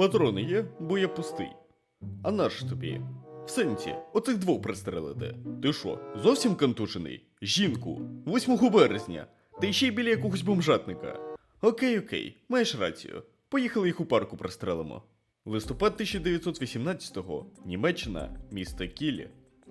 Патрони є, бо я пустий. А наш тобі? В сенсі, оцих двох пристрелити. Ти що, зовсім контужений? Жінку, 8 березня, та ще й біля якогось бомжатника. Окей, окей, маєш рацію. Поїхали їх у парку пристрелимо. Листопад 1918-го, Німеччина, місто Кілі.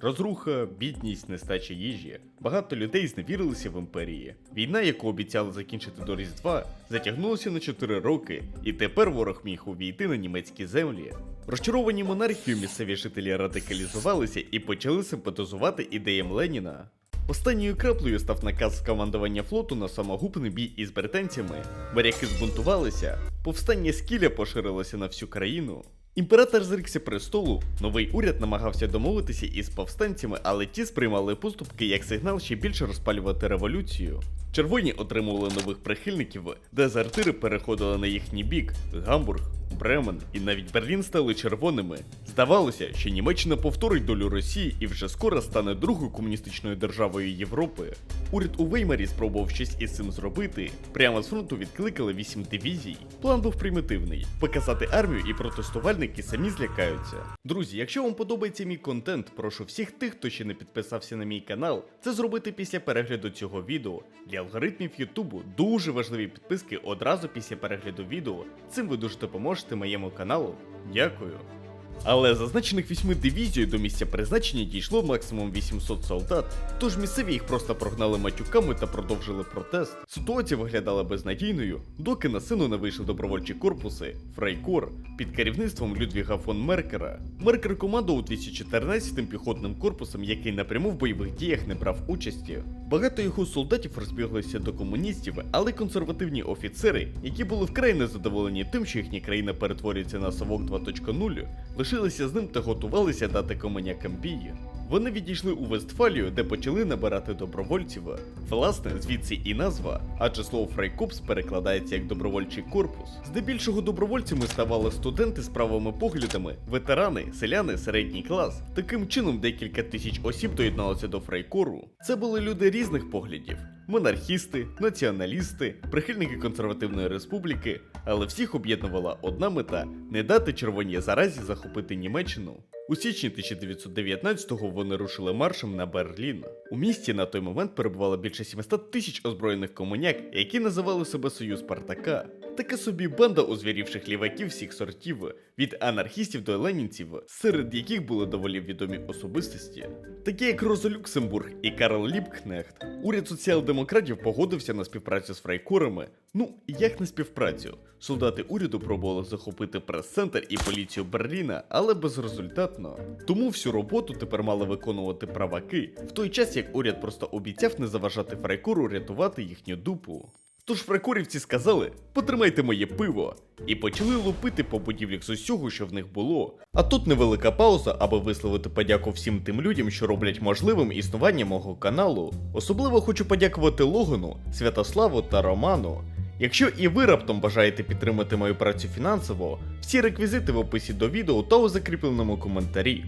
Розруха, бідність, нестача їжі. Багато людей зневірилися в імперії. Війна, яку обіцяли закінчити до Різдва, затягнулася на 4 роки, і тепер ворог міг увійти на німецькі землі. Розчаровані монархію місцеві жителі радикалізувалися і почали симпатизувати ідеям Леніна. Останньою краплею став наказ командування флоту на самогубний бій із британцями. Моряки збунтувалися, повстання Скіля поширилося на всю країну. Імператор зрікся престолу, новий уряд намагався домовитися із повстанцями, але ті сприймали поступки як сигнал ще більше розпалювати революцію. Червоні отримували нових прихильників, дезертири переходили на їхній бік. Гамбург, Бремен і навіть Берлін стали червоними. Здавалося, що Німеччина повторить долю Росії і вже скоро стане другою комуністичною державою Європи. Уряд у Веймарі спробував щось із цим зробити. Прямо з фронту відкликали 8 дивізій. План був примітивний: показати армію і протестувальники самі злякаються. Друзі, якщо вам подобається мій контент, прошу всіх тих, хто ще не підписався на мій канал, це зробити після перегляду цього відео. Для алгоритмів Ютубу дуже важливі підписки одразу після перегляду відео. Цим ви дуже допоможете моєму каналу. Дякую. Але зазначених вісьми дивізій до місця призначення дійшло максимум 800 солдат, тож місцеві їх просто прогнали матюками та продовжили протест. Ситуація виглядала безнадійною, доки на сцену не вийшли добровольчі корпуси Фрайкор під керівництвом Людвіга фон Меркера. Меркер командував 214-м піхотним корпусом, який напряму в бойових діях не брав участі. Багато його солдатів розбіглися до комуністів, але консервативні офіцери, які були вкрай незадоволені тим, що їхня країна перетворюється на совок 2.0, лишилися з ним та готувалися дати комунякам бій. Вони відійшли у Вестфалію, де почали набирати добровольців. Власне, звідси і назва, адже слово Фрайкопс перекладається як добровольчий корпус. Здебільшого добровольцями ставали студенти з правими поглядами, ветерани, селяни, середній клас. Таким чином, декілька тисяч осіб доєдналося до Фрайкору. Це були люди різних поглядів. Монархісти, націоналісти, прихильники консервативної республіки, але всіх об'єднувала одна мета не дати червоній заразі захопити Німеччину. У січні 1919-го вони рушили маршем на Берлін. У місті на той момент перебувало більше 700 тисяч озброєних комуняк, які називали себе Союз Спартака. Така собі банда озвірівших ліваків всіх сортів, від анархістів до ленінців, серед яких були доволі відомі особистості, такі як Роза Люксембург і Карл Ліпкнехт. Уряд соціал-демократів погодився на співпрацю з фрайкурами. Ну, як на співпрацю. Солдати уряду пробували захопити прес-центр і поліцію Берліна, але безрезультатно. Тому всю роботу тепер мали виконувати праваки, в той час як уряд просто обіцяв не заважати фрайкуру рятувати їхню дупу. Тож фракурівці сказали: потримайте моє пиво, і почали лупити по будівлях з усього, що в них було. А тут невелика пауза, аби висловити подяку всім тим людям, що роблять можливим існування мого каналу. Особливо хочу подякувати Логану, Святославу та Роману. Якщо і ви раптом бажаєте підтримати мою працю фінансово, всі реквізити в описі до відео та у закріпленому коментарі.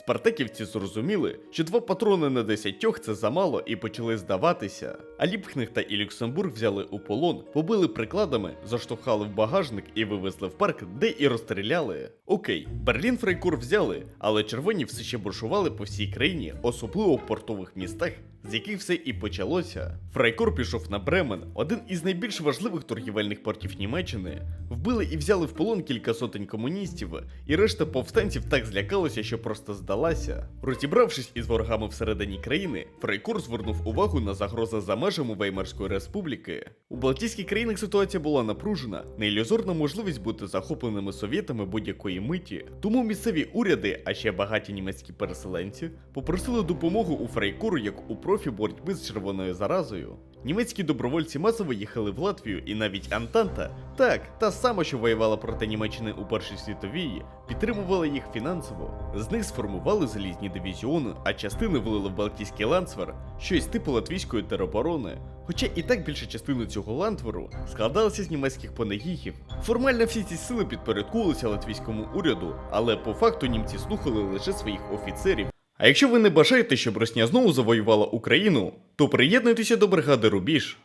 Спартаківці зрозуміли, що два патрони на десятьох це замало і почали здаватися. А Ліпхнехта і Люксембург взяли у полон, побили прикладами, заштовхали в багажник і вивезли в парк, де і розстріляли. Окей, Берлін Фрейкур взяли, але червоні все ще буршували по всій країні, особливо в портових містах, з яких все і почалося. Фрайкор пішов на Бремен, один із найбільш важливих торгівельних портів Німеччини. Вбили і взяли в полон кілька сотень комуністів, і решта повстанців так злякалася, що просто здалася. Розібравшись із ворогами всередині країни, Фрайкор звернув увагу на загрози за межами Веймарської республіки. У Балтійських країнах ситуація була напружена, неілюзорна можливість бути захопленими совєтами будь-якої миті. Тому місцеві уряди, а ще багаті німецькі переселенці, попросили допомогу у Фрайкору як у профі боротьби з червоною заразою. Німецькі добровольці масово їхали в Латвію і навіть Антанта, так, та сама, що воювала проти Німеччини у Першій світовій, підтримувала їх фінансово. З них сформували залізні дивізіони, а частини влили в Балтійський ланцвер, щось типу латвійської тероборони. Хоча і так більша частина цього лантверу складалася з німецьких понегіхів. Формально всі ці сили підпорядкувалися латвійському уряду, але по факту німці слухали лише своїх офіцерів. А якщо ви не бажаєте, щоб Росня знову завоювала Україну, то приєднуйтеся до бригади Рубіж.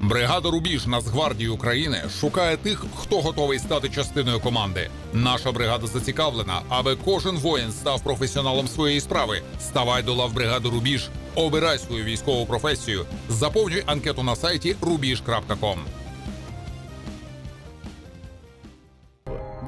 Бригада Рубіж Нацгвардії України шукає тих, хто готовий стати частиною команди. Наша бригада зацікавлена, аби кожен воїн став професіоналом своєї справи. Ставай до лав бригади Рубіж, обирай свою військову професію, заповнюй анкету на сайті rubiж.com.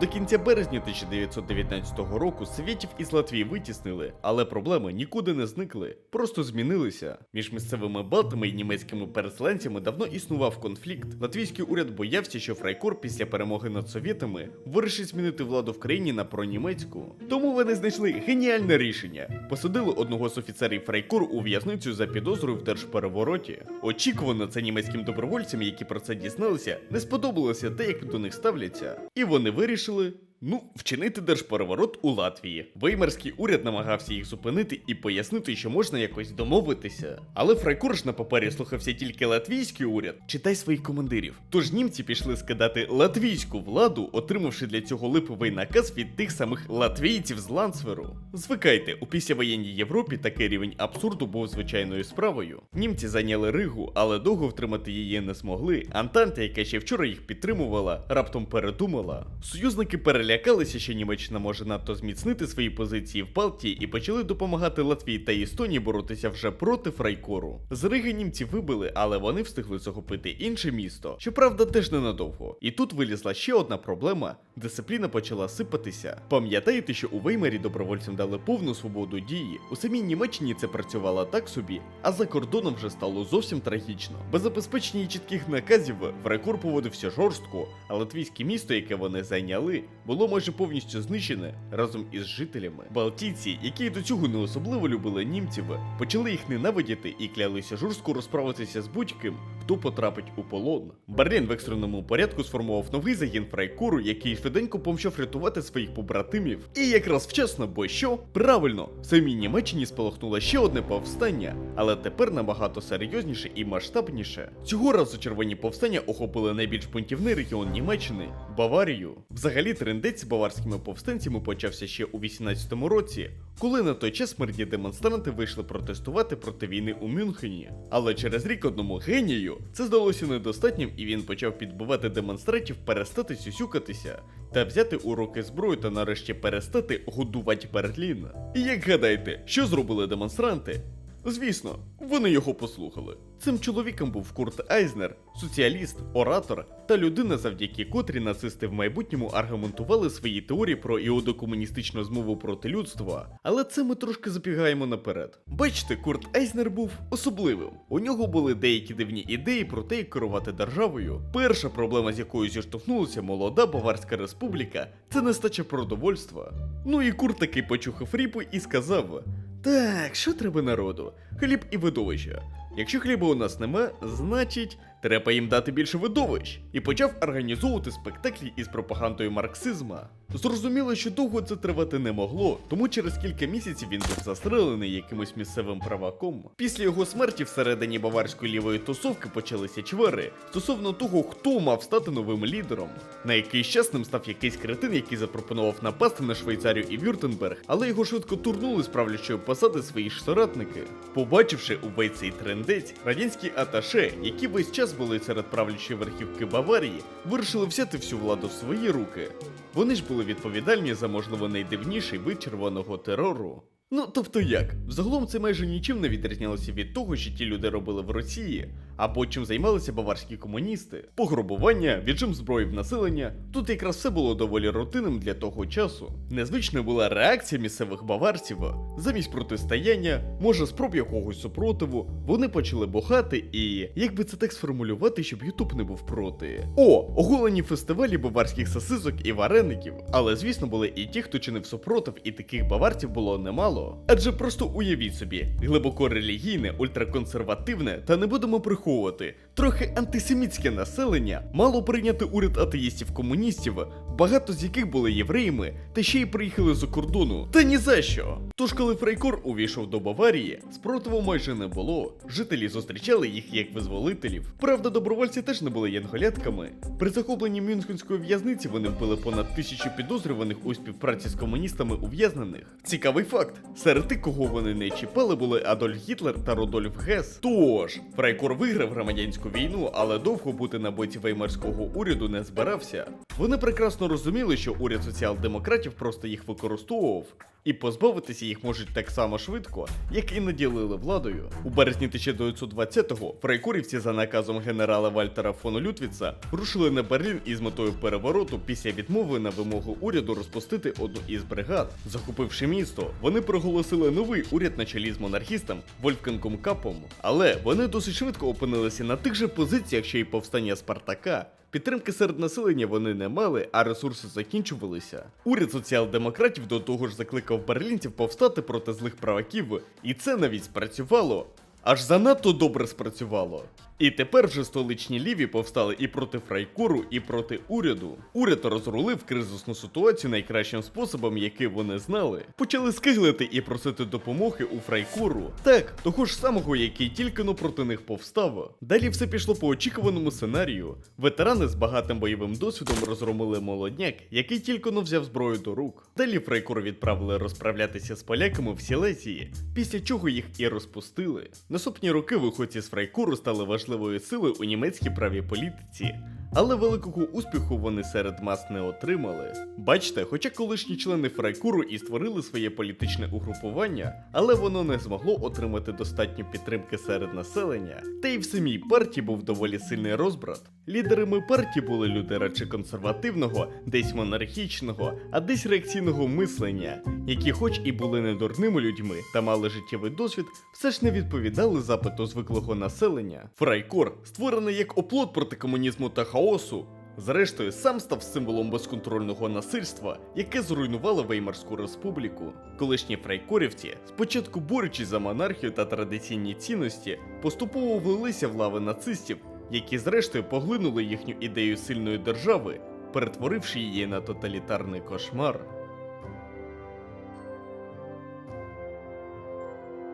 До кінця березня 1919 року совєтів із Латвії витіснили, але проблеми нікуди не зникли, просто змінилися. Між місцевими балтами і німецькими переселенцями давно існував конфлікт. Латвійський уряд боявся, що Фрайкор після перемоги над совєтами вирішить змінити владу в країні на пронімецьку. Тому вони знайшли геніальне рішення: посадили одного з офіцерів Фрайкор у в'язницю за підозрою в держперевороті. Очікувано це німецьким добровольцям, які про це дізналися, не сподобалося те, як до них ставляться, і вони вирішили. вирішили Ну, вчинити держпереворот у Латвії. Веймарський уряд намагався їх зупинити і пояснити, що можна якось домовитися. Але Фрайкор на папері слухався тільки латвійський уряд. Читай своїх командирів. Тож німці пішли скидати латвійську владу, отримавши для цього липовий наказ від тих самих латвійців з Лансверу. Звикайте, у післявоєнній Європі такий рівень абсурду був звичайною справою. Німці зайняли Ригу, але довго втримати її не змогли. Антанта, яка ще вчора їх підтримувала, раптом передумала. Союзники перелякалися, що Німеччина може надто зміцнити свої позиції в Балтії і почали допомагати Латвії та Естонії боротися вже проти Фрайкору. З Риги німці вибили, але вони встигли захопити інше місто. Щоправда, теж ненадовго. І тут вилізла ще одна проблема: дисципліна почала сипатися. Пам'ятаєте, що у Веймарі добровольцям дали повну свободу дії. У самій Німеччині це працювало так собі, а за кордоном вже стало зовсім трагічно. Без забезпечення і чітких наказів Фрайкор поводився жорстко, а латвійське місто, яке вони зайняли, було майже повністю знищене разом із жителями. Балтійці, які до цього не особливо любили німців, почали їх ненавидіти і клялися жорстко розправитися з будь-ким, хто потрапить у полон. Берлін в екстреному порядку сформував новий загін Фрайкору, який швиденько помчав рятувати своїх побратимів. І якраз вчасно, бо що? Правильно, в самій Німеччині спалахнуло ще одне повстання, але тепер набагато серйозніше і масштабніше. Цього разу червоні повстання охопили найбільш бунтівний регіон Німеччини Баварію. Взагалі, трендець з баварськими повстанцями почався ще у 18-му році, коли на той час мирні демонстранти вийшли протестувати проти війни у Мюнхені. Але через рік одному генію це здалося недостатнім, і він почав підбивати демонстрантів перестати сюсюкатися та взяти у руки зброю та нарешті перестати годувати Берлін. І як гадаєте, що зробили демонстранти? Звісно, вони його послухали. Цим чоловіком був Курт Айзнер, соціаліст, оратор та людина, завдяки котрій нацисти в майбутньому аргументували свої теорії про іудокомуністичну змову проти людства. Але це ми трошки забігаємо наперед. Бачите, Курт Айзнер був особливим. У нього були деякі дивні ідеї про те, як керувати державою. Перша проблема, з якою зіштовхнулася молода Баварська республіка, це нестача продовольства. Ну і Курт таки почухав ріпу і сказав: так, що треба народу? Хліб і видовища. Якщо хліба у нас нема, значить треба їм дати більше видовищ. І почав організовувати спектаклі із пропагандою марксизма. Зрозуміло, що довго це тривати не могло, тому через кілька місяців він був застрелений якимось місцевим праваком. Після його смерті всередині баварської лівої тусовки почалися чвари стосовно того, хто мав стати новим лідером. На якийсь час ним став якийсь кретин, який запропонував напасти на Швейцарію і Вюртенберг, але його швидко турнули з правлячої посади свої ж соратники. Побачивши увесь цей трендець, радянські аташе, які весь час були серед правлячої верхівки Баварії, вирішили взяти всю владу в свої руки. Вони ж були відповідальні за можливо найдивніший вид червоного терору. Ну, тобто як? Взагалом це майже нічим не відрізнялося від того, що ті люди робили в Росії, або чим займалися баварські комуністи. Пограбування, віджим зброї в населення. Тут якраз все було доволі рутинним для того часу. Незвичною була реакція місцевих баварців. Замість протистояння, може спроб якогось супротиву, вони почали бухати і як би це так сформулювати, щоб Ютуб не був проти. О, оголені фестивалі баварських сосисок і вареників. Але звісно були і ті, хто чинив супротив, і таких баварців було немало. Адже просто уявіть собі, глибоко релігійне, ультраконсервативне, та не будемо приховувати, трохи антисемітське населення мало прийняти уряд атеїстів-комуністів, багато з яких були євреями, та ще й приїхали з-за кордону. Та ні за що. Тож, коли Фрейкор увійшов до Баварії, спротиву майже не було. Жителі зустрічали їх як визволителів. Правда, добровольці теж не були янголятками. При захопленні Мюнхенської в'язниці вони вбили понад тисячу підозрюваних у співпраці з комуністами ув'язнених. Цікавий факт: серед тих, кого вони не чіпали, були Адольф Гітлер та Рудольф Гес. Тож, Фрейкор виграв громадянську громадянську війну, але довго бути на боці веймарського уряду не збирався. Вони прекрасно розуміли, що уряд соціал-демократів просто їх використовував, і позбавитися їх можуть так само швидко, як і наділили владою. У березні 1920-го фрайкурівці за наказом генерала Вальтера фон Лютвіца рушили на Берлін із метою перевороту після відмови на вимогу уряду розпустити одну із бригад. Захопивши місто, вони проголосили новий уряд на чолі з монархістом Вольфгангом Капом. Але вони досить швидко опинилися на тих же позиціях, що й повстання Спартака. Підтримки серед населення вони не мали, а ресурси закінчувалися. Уряд соціал-демократів до того ж закликав берлінців повстати проти злих праваків, і це навіть спрацювало. Аж занадто добре спрацювало. І тепер вже столичні ліві повстали і проти Фрайкуру, і проти уряду. Уряд розрулив кризисну ситуацію найкращим способом, який вони знали. Почали скиглити і просити допомоги у Фрайкуру. Так, того ж самого, який тільки но проти них повстав. Далі все пішло по очікуваному сценарію. Ветерани з багатим бойовим досвідом розгромили молодняк, який тільки но взяв зброю до рук. Далі Фрайкур відправили розправлятися з поляками в Сілезії, після чого їх і розпустили. Наступні роки виходці з Фрайкуру стали важливою сили у німецькій правій політиці. Але великого успіху вони серед мас не отримали. Бачте, хоча колишні члени Фрайкуру і створили своє політичне угрупування, але воно не змогло отримати достатньо підтримки серед населення, та й в самій партії був доволі сильний розбрат. Лідерами партії були люди радше консервативного, десь монархічного, а десь реакційного мислення, які, хоч і були не дурними людьми та мали життєвий досвід, все ж не відповідали запиту звиклого населення. Фрайкор, створений як оплот проти комунізму та хаосу, Зрештою, сам став символом безконтрольного насильства, яке зруйнувало Веймарську республіку. Колишні фрайкорівці, спочатку борючись за монархію та традиційні цінності, поступово влилися в лави нацистів, які зрештою поглинули їхню ідею сильної держави, перетворивши її на тоталітарний кошмар.